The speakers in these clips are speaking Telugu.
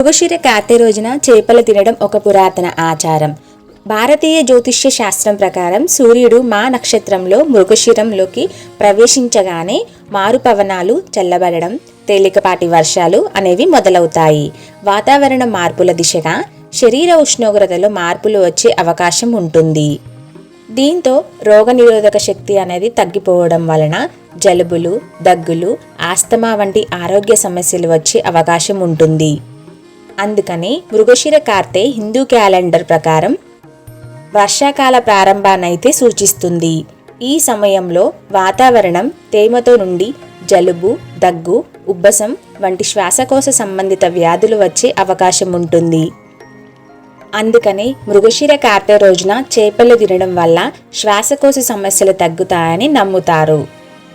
మృగశిర కార్తె రోజున చేపలు తినడం ఒక పురాతన ఆచారం. భారతీయ జ్యోతిష్య శాస్త్రం ప్రకారం సూర్యుడు మా నక్షత్రంలో మృగశిరంలోకి ప్రవేశించగానే మారుపవనాలు చల్లబడడం తేలికపాటి వర్షాలు అనేవి మొదలవుతాయి. వాతావరణ మార్పుల దిశగా శరీర ఉష్ణోగ్రతలో మార్పులు వచ్చే అవకాశం ఉంటుంది. దీంతో రోగనిరోధక శక్తి అనేది తగ్గిపోవడం వలన జలుబులు దగ్గులు ఆస్తమా వంటి ఆరోగ్య సమస్యలు వచ్చే అవకాశం ఉంటుంది. అందుకని మృగశిర కార్తె హిందూ క్యాలెండర్ ప్రకారం వర్షాకాల ప్రారంభాన్నైతే సూచిస్తుంది. ఈ సమయంలో వాతావరణం తేమతో నుండి జలుబు దగ్గు ఉబ్బసం వంటి శ్వాసకోశ సంబంధిత వ్యాధులు వచ్చే అవకాశం ఉంటుంది. అందుకని మృగశిర కార్తె రోజున చేపలు తినడం వల్ల శ్వాసకోశ సమస్యలు తగ్గుతాయని నమ్ముతారు.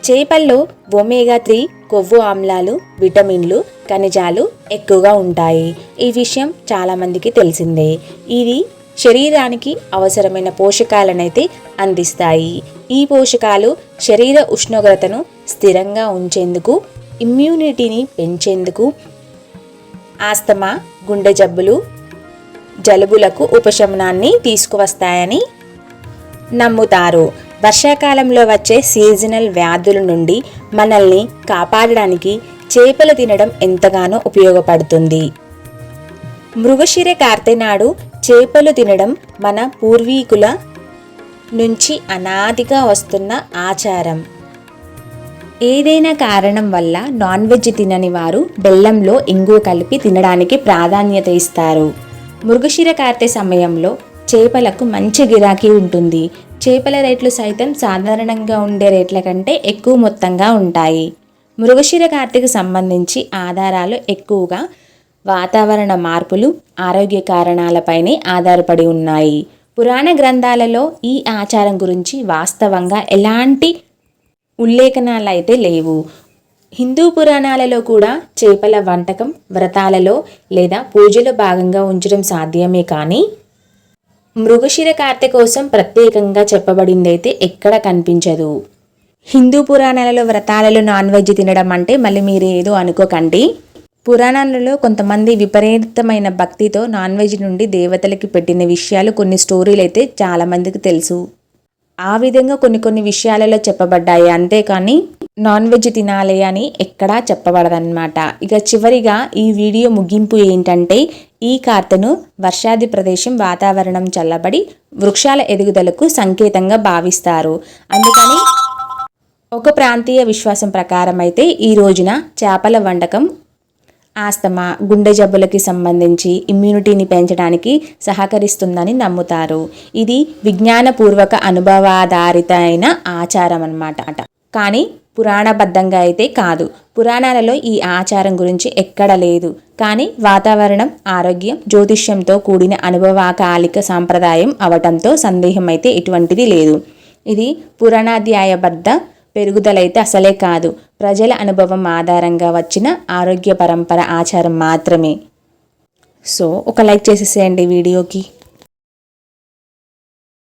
చేపల్లో ఒమేగా త్రీ కొవ్వు ఆమ్లాలు విటమిన్లు ఖనిజాలు ఎక్కువగా ఉంటాయి. ఈ విషయం చాలామందికి తెలిసిందే. ఇది శరీరానికి అవసరమైన పోషకాలనైతే అందిస్తాయి. ఈ పోషకాలు శరీర ఉష్ణోగ్రతను స్థిరంగా ఉంచేందుకు ఇమ్యూనిటీని పెంచేందుకు ఆస్తమా గుండె జబ్బులు జలుబులకు ఉపశమనాన్ని తీసుకువస్తాయని నమ్ముతారు. వర్షాకాలంలో వచ్చే సీజనల్ వ్యాధుల నుండి మనల్ని కాపాడడానికి చేపలు తినడం ఎంతగానో ఉపయోగపడుతుంది. మృగశిర కార్తెనాడు చేపలు తినడం మన పూర్వీకుల నుంచి అనాదిగా వస్తున్న ఆచారం. ఏదైనా కారణం వల్ల నాన్ వెజ్ తినని వారు బెల్లంలో ఇంగు కలిపి తినడానికి ప్రాధాన్యత ఇస్తారు. మృగశిర కార్తె సమయంలో చేపలకు మంచి గిరాకీ ఉంటుంది. చేపల రేట్లు సైతం సాధారణంగా ఉండే రేట్ల కంటే ఎక్కువ మొత్తంగా ఉంటాయి. మృగశిర కార్తీకి సంబంధించి ఆధారాలు ఎక్కువగా వాతావరణ మార్పులు ఆరోగ్య కారణాలపైనే ఆధారపడి ఉన్నాయి. పురాణ గ్రంథాలలో ఈ ఆచారం గురించి వాస్తవంగా ఎలాంటి ఉల్లేఖనాలు అయితే లేవు. హిందూ పురాణాలలో కూడా చేపల వంటకం వ్రతాలలో లేదా పూజలో భాగంగా ఉంచడం సాధ్యమే కానీ మృగశిర కార్తె కోసం ప్రత్యేకంగా చెప్పబడిందైతే ఎక్కడ కనిపించదు. హిందూ పురాణాలలో వ్రతాలలో నాన్ వెజ్ తినడం అంటే మళ్ళీ మీరు ఏదో అనుకోకండి. పురాణాలలో కొంతమంది విపరీతమైన భక్తితో నాన్ వెజ్ నుండి దేవతలకి పెట్టిన విషయాలు కొన్ని స్టోరీలు అయితే చాలామందికి తెలుసు. ఆ విధంగా కొన్ని కొన్ని విషయాలలో చెప్పబడ్డాయి. అంతేకాని నాన్ వెజ్ తినాలి అని ఎక్కడా చెప్పబడదన్నమాట. ఇక చివరిగా ఈ వీడియో ముగింపు ఏంటంటే ఈ కార్తను వర్షాది ప్రదేశం వాతావరణం చల్లబడి వృక్షాల ఎదుగుదలకు సంకేతంగా భావిస్తారు. అందుకని ఒక ప్రాంతీయ విశ్వాసం ప్రకారం అయితే ఈ రోజున చేపల వంటకం ఆస్తమా గుండె జబ్బులకి సంబంధించి ఇమ్యూనిటీని పెంచడానికి సహకరిస్తుందని నమ్ముతారు. ఇది విజ్ఞానపూర్వక అనుభవాధారిత అయిన ఆచారం అన్నమాట కానీ పురాణబద్ధంగా అయితే కాదు. పురాణాలలో ఈ ఆచారం గురించి ఎక్కడ లేదు. కానీ వాతావరణం ఆరోగ్యం జ్యోతిష్యంతో కూడిన అనుభవకాలిక సాంప్రదాయం అవటంతో సందేహం అయితే ఎటువంటిది లేదు. ఇది పురాణాధ్యాయబద్ధ పెరుగుదలైతే అసలే కాదు. ప్రజల అనుభవం ఆధారంగా వచ్చిన ఆరోగ్య పరంపర ఆచారం మాత్రమే. సో ఒక లైక్ చేసేసేయండి వీడియోకి.